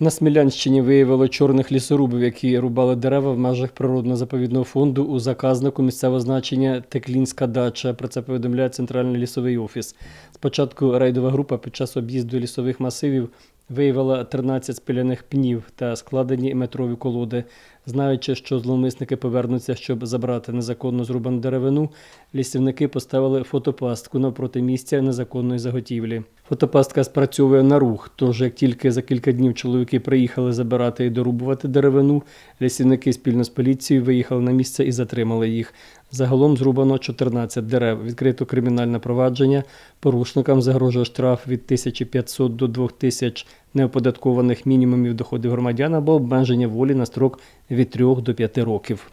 На Смілянщині виявило чорних лісорубів, які рубали дерева в межах природно-заповідного фонду у заказнику місцевого значення Теклінська дача. Про це повідомляє Центральний лісовий офіс. Спочатку рейдова група під час об'їзду лісових масивів виявила 13 спиляних пнів та складені метрові колоди. Знаючи, що зловмисники повернуться, щоб забрати незаконно зрубану деревину, лісівники поставили фотопастку навпроти місця незаконної заготівлі. Фотопастка спрацьовує на рух, тож як тільки за кілька днів чоловіки приїхали забирати і дорубувати деревину, лісівники спільно з поліцією виїхали на місце і затримали їх. Загалом зрубано 14 дерев. Відкрито кримінальне провадження. Порушникам загрожує штраф від 1500 до 2000 неоподаткованих мінімумів доходів громадян або обмеження волі на строк від 3 до 5 років.